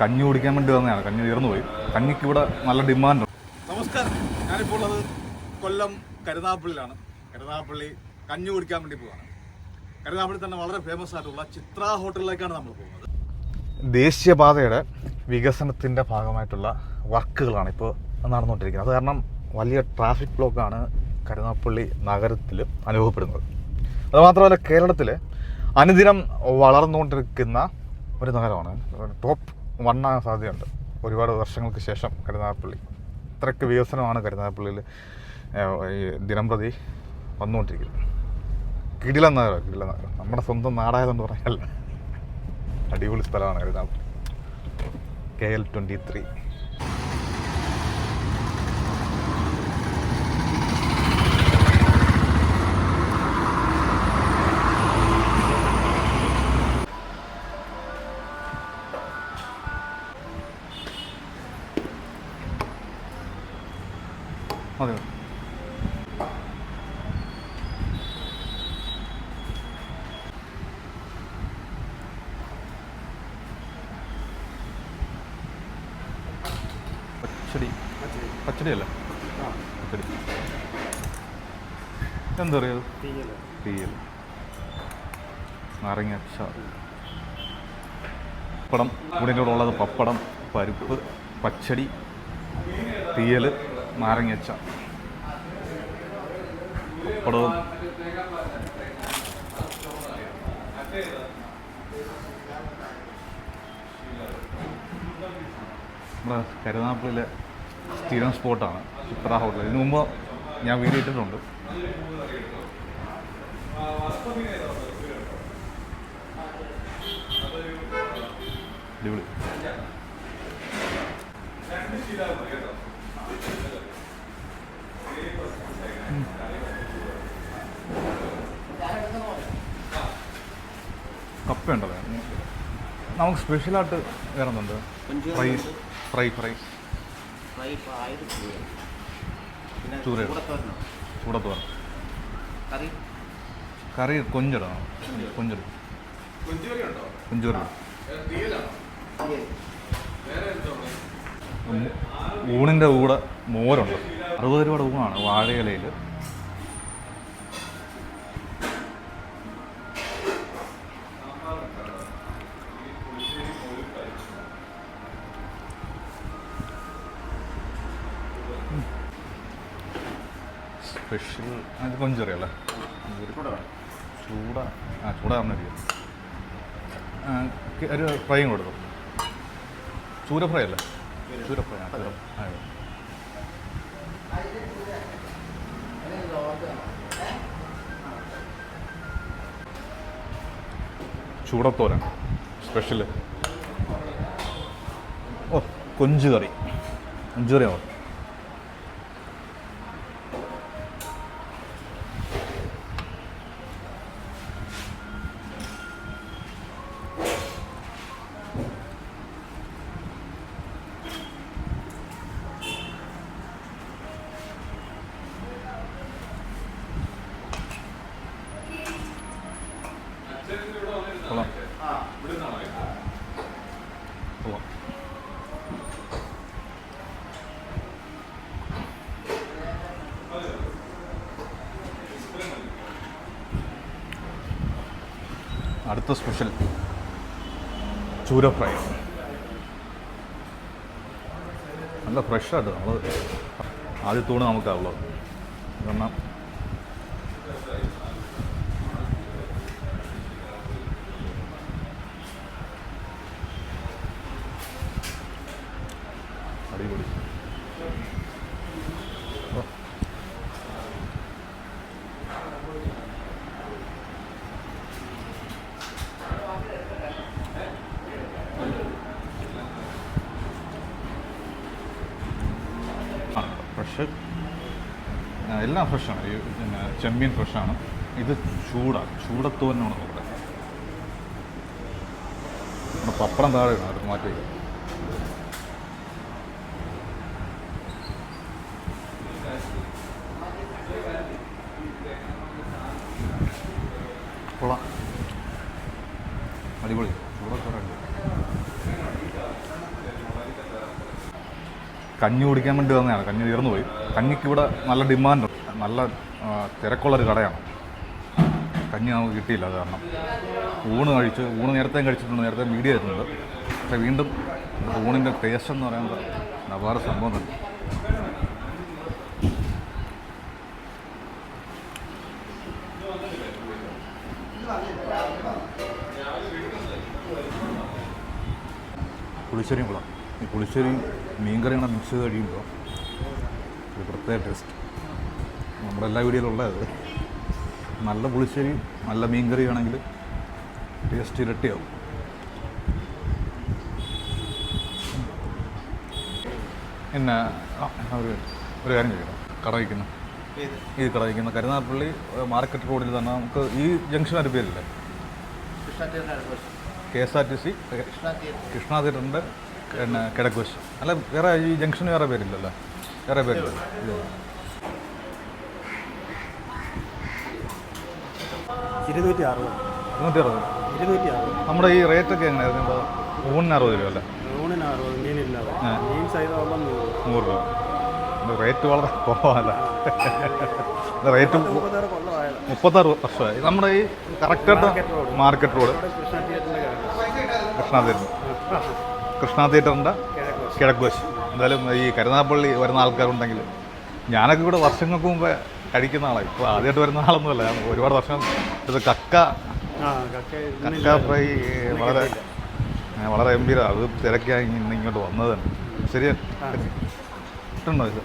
കഞ്ഞി കുടിക്കാൻ വേണ്ടി വന്നതാണ്. കഞ്ഞി തീർന്നു പോയി കഞ്ഞിക്ക് ഇവിടെ നല്ല ഡിമാൻഡ് നമസ്കാരം. ഞാനിപ്പോൾ ഉള്ളത് കൊല്ലം കരുനാപ്പള്ളിയിലാണ് കരുനാപ്പള്ളി കഞ്ഞി കുടിക്കാൻ വേണ്ടി പോവാണ്. കരുനാപ്പള്ളി തന്നെ വളരെ ഫേമസ് ആയിട്ടുള്ള ചിത്ര ഹോട്ടലിലേക്കാണ് നമ്മൾ പോകുന്നത്. ദേശീയപാതയുടെ വികസനത്തിന്റെ ഭാഗമായിട്ടുള്ള വർക്കുകളാണ് ഇപ്പോൾ നടന്നുകൊണ്ടിരിക്കുന്നത്. അത് കാരണം വലിയ ട്രാഫിക് ബ്ലോക്കാണ് കരുനാപ്പള്ളി നഗരത്തിൽ അനുഭവപ്പെടുന്നത്. അതുമാത്രമല്ല കേരളത്തിൽ അനുദിനം വളർന്നുകൊണ്ടിരിക്കുന്ന ഒരു നഗരമാണ്. ടോപ്പ് വണ്ണാകാൻ സാധ്യതയുണ്ട്. ഒരുപാട് വർഷങ്ങൾക്ക് ശേഷം കരുനാഗപ്പള്ളി. ഇത്രയ്ക്ക് വികസനമാണ് കരുനാഗപ്പള്ളിയിൽ ഈ ദിനംപ്രതി വന്നുകൊണ്ടിരിക്കുന്നത്. കിടില നഗരം കിടില നഗരം നമ്മുടെ സ്വന്തം നാടായതെന്ന് പറഞ്ഞാൽ അടിപൊളി സ്ഥലമാണ് Karunagappally. K L twenty three. അതെ. പച്ചടി. പച്ചടി. അല്ല പച്ചടി എന്താ പറയുക തീയൽ നാരങ്ങ അച്ചാർ. പപ്പടം. കൂടെ ഉള്ളത് പപ്പടം പരിപ്പ് പച്ചടി തീയൽ നാരങ്ങ അച്ചാർ. പപ്പടവും. നമ്മുടെ കരുനാപ്പള്ളിയിലെ സ്ഥിരം സ്പോട്ടാണ് ചിത്ര ഹോട്ടൽ. ഇതിനു മുമ്പ് ഞാൻ വീഡിയോ ഇട്ടിട്ടുണ്ട്. അടിപൊളി. കപ്പ ഉണ്ടത് നമുക്ക് സ്പെഷ്യലായിട്ട് വേറെ എന്തുണ്ട് ഫ്രൈ ഫ്രൈ ഫ്രൈ. ചൂര. ചൂടത്തോരൻ. കറി? കൊഞ്ചിടണം. കൊഞ്ചിടും? ഊണിന്റെ കൂടെ മോരുണ്ട്. അറുപത് രൂപയുടെ ഊണാണ് വാഴയിലയിൽ സ്പെഷ്യൽ അത് കൊഞ്ചറി അല്ലേ ചൂട. ആ ചൂട പറഞ്ഞിരിക്കും ഒരു ഫ്രൈയും കൊടുക്കും ചൂര ഫ്രൈ അല്ലേ? ചൂര ഫ്രൈ ആ അതെ. ചൂടത്തോരൻ. സ്പെഷ്യൽ ഓ കൊഞ്ച് കറി. കൊഞ്ച് കറിയാവും കൊള്ളാം കൊള്ളാം അടുത്ത സ്പെഷ്യൽ ചൂര ഫ്രൈ നല്ല ഫ്രഷായിട്ട് നമ്മൾ ആദ്യത്തൂണ് നമുക്കാവുള്ളത് കാരണം അടിപൊളി ഓ. ആ ഫ്രഷ് ആ, എല്ലാം ഫ്രഷാണ്. ഈ പിന്നെ ചെമ്മീൻ ഫ്രഷാണ്. ഇത് ചൂടാണ് ചൂടത്തോന്നാണ് ഇവിടെ നമ്മുടെ പപ്പടം താഴെ ഇടണം അത് മാറ്റി അടിപൊളി. ചൂടത്തോരൻ കഞ്ഞി കുടിക്കാൻ വേണ്ടി വന്നതാണ്. കഞ്ഞി തീർന്നു പോയി. കഞ്ഞിക്ക് ഇവിടെ നല്ല ഡിമാൻഡ് നല്ല തിരക്കുള്ളൊരു കടയാണ്. കഞ്ഞി നമുക്ക് കിട്ടിയില്ല അത് കാരണം. ഊണ് കഴിച്ച് ഊണ് നേരത്തെ കഴിച്ചിട്ടുണ്ട് നേരത്തെ മീഡിയ ആയിരുന്നുണ്ട് പക്ഷേ വീണ്ടും ഊണിന്റെ ടേസ്റ്റ് എന്ന് പറയുന്നത് നവാറ് സംഭവം തന്നെ. പുളിശ്ശേരിയും കൂടെ ഈ പുളിശ്ശേരിയും മീൻകറിയും കൂടെ മിക്സ് ചെയ്ത് കഴിയുമ്പോൾ ഒരു പ്രത്യേക ടേസ്റ്റ് നമ്മുടെ എല്ലാ വീഡിയോയിലുള്ളത് നല്ല പുളിശ്ശേരിയും നല്ല മീൻകറിയാണെങ്കിൽ ടേസ്റ്റ് ഇരട്ടിയാവും. പിന്നെ അവർ ഒരു ഒരു കാര്യം ചെയ്യണം കട വയ്ക്കുന്നു. ഇത് ഈ കട വയ്ക്കുന്ന കരുനാഗപ്പള്ളി മാർക്കറ്റ് റോഡിൽ തന്നെ നമുക്ക് ഈ ജംഗ്ഷൻ ഒരു പേരില്ലേ K S R T C Krishna തിയേറ്ററിന്റെ പിന്നെ കിഴക്ക് വശം അല്ല വേറെ ഈ ജംഗ്ഷന് വേറെ പേരില്ലല്ലോ. വേറെ പേരില്ല. ഇത്. ഇരുന്നൂറ്റി അറുപത് ഇരുന്നൂറ്റി അറുപത് ഇരുന്നൂറ്റി അറുപത് നമ്മുടെ ഈ റേറ്റ് ഒക്കെ എങ്ങനെയായിരുന്നു? ഇപ്പോൾ ഊണിന് അറുപത് രൂപ അല്ലേ? ഊണിന് അറുപത് മീനില്ലാതെ. മീൻ സൈതമുള്ള നൂറ്. രൂപ. റേറ്റ് വളരെ കുറവല്ല? റേറ്റ് മുപ്പത്താറ് വർഷമായി. നമ്മുടെ ഈ കറക്റ്റായിട്ട് മാർക്കറ്റ് റോഡ്. കൃഷ്ണ കിഴക്ക് കൃഷ്ണ തിയേറ്ററിന്റെ കിഴക്ക് വശം. എന്തായാലും ഈ കരുനാപ്പള്ളി വരുന്ന ആൾക്കാരുണ്ടെങ്കിൽ ഞാനൊക്കെ ഇവിടെ വർഷങ്ങൾക്ക് മുമ്പേ കഴിക്കുന്ന ആളാണ് ഇപ്പോൾ ആദ്യമായിട്ട് വരുന്ന ആളൊന്നുമല്ല. ഒരുപാട് വർഷം ഇത് കക്ക കക്ക ഫ്രൈ വളരെ വളരെ ഗംഭീരം അത് തിരക്കിയാ ഇന്ന് ഇങ്ങോട്ട് വന്നത് തന്നെ. ശരിയാ? കിട്ടുണ്ടോ ഇത്?